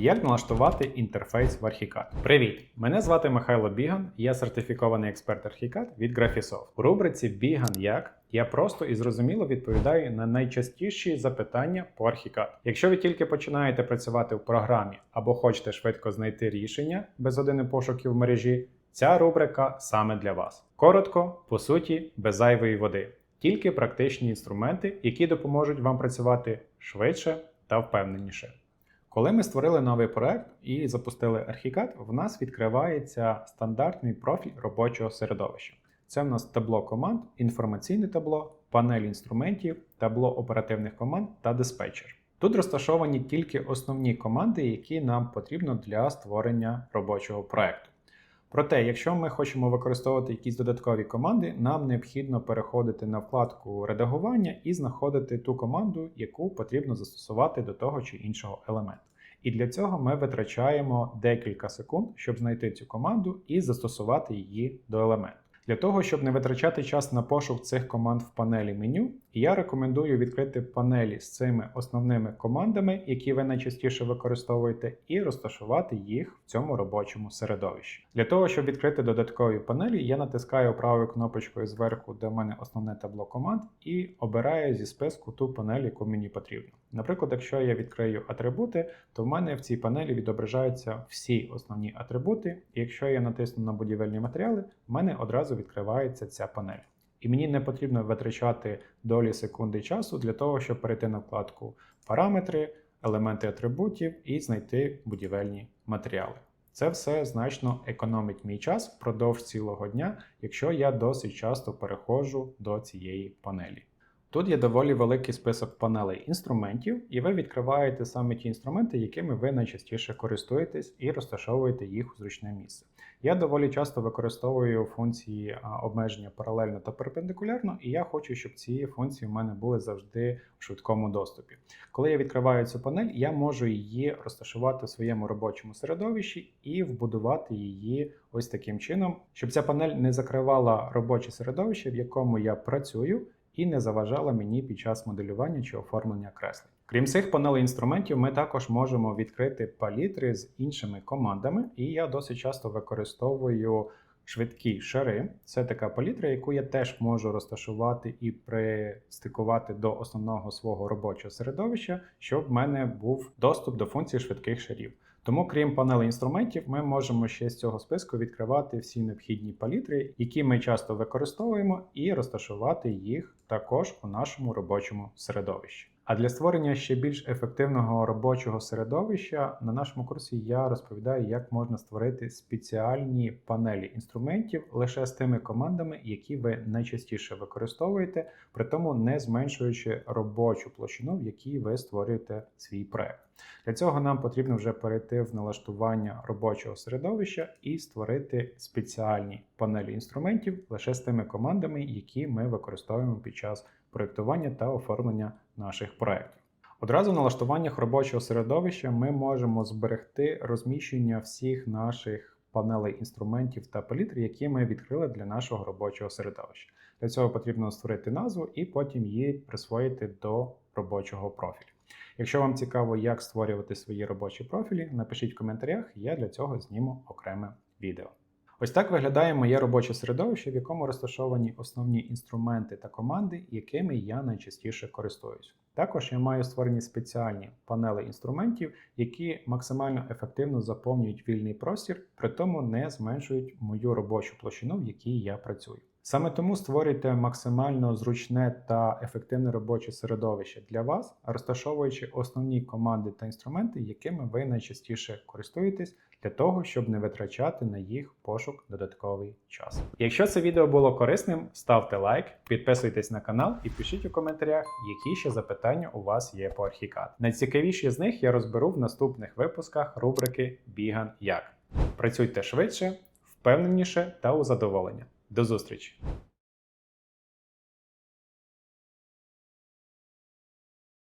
Як налаштувати інтерфейс в Archicad? Привіт! Мене звати Михайло Біган, я сертифікований експерт Archicad від Graphisoft. У рубриці Біган як я просто і зрозуміло відповідаю на найчастіші запитання по Archicad. Якщо ви тільки починаєте працювати в програмі або хочете швидко знайти рішення без години пошуків в мережі, ця рубрика саме для вас. Коротко, по суті, без зайвої води. Тільки практичні інструменти, які допоможуть вам працювати швидше та впевненіше. Коли ми створили новий проект і запустили Archicad, в нас відкривається стандартний профіль робочого середовища. Це в нас табло команд, інформаційне табло, панель інструментів, табло оперативних команд та диспетчер. Тут розташовані тільки основні команди, які нам потрібно для створення робочого проекту. Проте, якщо ми хочемо використовувати якісь додаткові команди, нам необхідно переходити на вкладку редагування і знаходити ту команду, яку потрібно застосувати до того чи іншого елементу. І для цього ми витрачаємо декілька секунд, щоб знайти цю команду і застосувати її до елементу. Для того, щоб не витрачати час на пошук цих команд в панелі меню, я рекомендую відкрити панелі з цими основними командами, які ви найчастіше використовуєте, і розташувати їх в цьому робочому середовищі. Для того, щоб відкрити додаткові панелі, я натискаю правою кнопочкою зверху, де в мене основне табло команд, і обираю зі списку ту панель, яку мені потрібно. Наприклад, якщо я відкрию атрибути, то в мене в цій панелі відображаються всі основні атрибути. І якщо я натисну на будівельні матеріали, в мене одразу відкривається ця панель. І мені не потрібно витрачати долі секунди часу для того, щоб перейти на вкладку Параметри, елементи атрибутів і знайти будівельні матеріали. Це все значно економить мій час впродовж цілого дня, якщо я досить часто переходжу до цієї панелі. Тут є доволі великий список панелей інструментів, і ви відкриваєте саме ті інструменти, якими ви найчастіше користуєтесь, і розташовуєте їх у зручне місце. Я доволі часто використовую функції обмеження паралельно та перпендикулярно, і я хочу, щоб ці функції в мене були завжди в швидкому доступі. Коли я відкриваю цю панель, я можу її розташувати в своєму робочому середовищі і вбудувати її ось таким чином, щоб ця панель не закривала робоче середовище, в якому я працюю і не заважала мені під час моделювання чи оформлення креслень. Крім цих панелей інструментів, ми також можемо відкрити палітри з іншими командами, і я досить часто використовую швидкі шари. Це така палітра, яку я теж можу розташувати і пристикувати до основного свого робочого середовища, щоб в мене був доступ до функції швидких шарів. Тому, крім панелей інструментів, ми можемо ще з цього списку відкривати всі необхідні палітри, які ми часто використовуємо, і розташувати їх також у нашому робочому середовищі. А для створення ще більш ефективного робочого середовища на нашому курсі я розповідаю, як можна створити спеціальні панелі інструментів лише з тими командами, які ви найчастіше використовуєте, при тому не зменшуючи робочу площину, в якій ви створюєте свій проект. Для цього нам потрібно вже перейти в налаштування робочого середовища і створити спеціальні панелі інструментів лише з тими командами, які ми використовуємо під час проєктування та оформлення наших проєктів. Одразу в налаштуваннях робочого середовища ми можемо зберегти розміщення всіх наших панелей інструментів та палітр, які ми відкрили для нашого робочого середовища. Для цього потрібно створити назву і потім її присвоїти до робочого профілю. Якщо вам цікаво, як створювати свої робочі профілі, напишіть в коментарях, я для цього зніму окреме відео. Ось так виглядає моє робоче середовище, в якому розташовані основні інструменти та команди, якими я найчастіше користуюсь. Також я маю створені спеціальні панели інструментів, які максимально ефективно заповнюють вільний простір, при тому не зменшують мою робочу площину, в якій я працюю. Саме тому створюйте максимально зручне та ефективне робоче середовище для вас, розташовуючи основні команди та інструменти, якими ви найчастіше користуєтесь, для того, щоб не витрачати на їх пошук додатковий час. Якщо це відео було корисним, ставте лайк, підписуйтесь на канал і пишіть у коментарях, які ще запитання у вас є по Archicad. Найцікавіші з них я розберу в наступних випусках рубрики Біган як. Працюйте швидше, впевненіше та у задоволення. До зустрічі!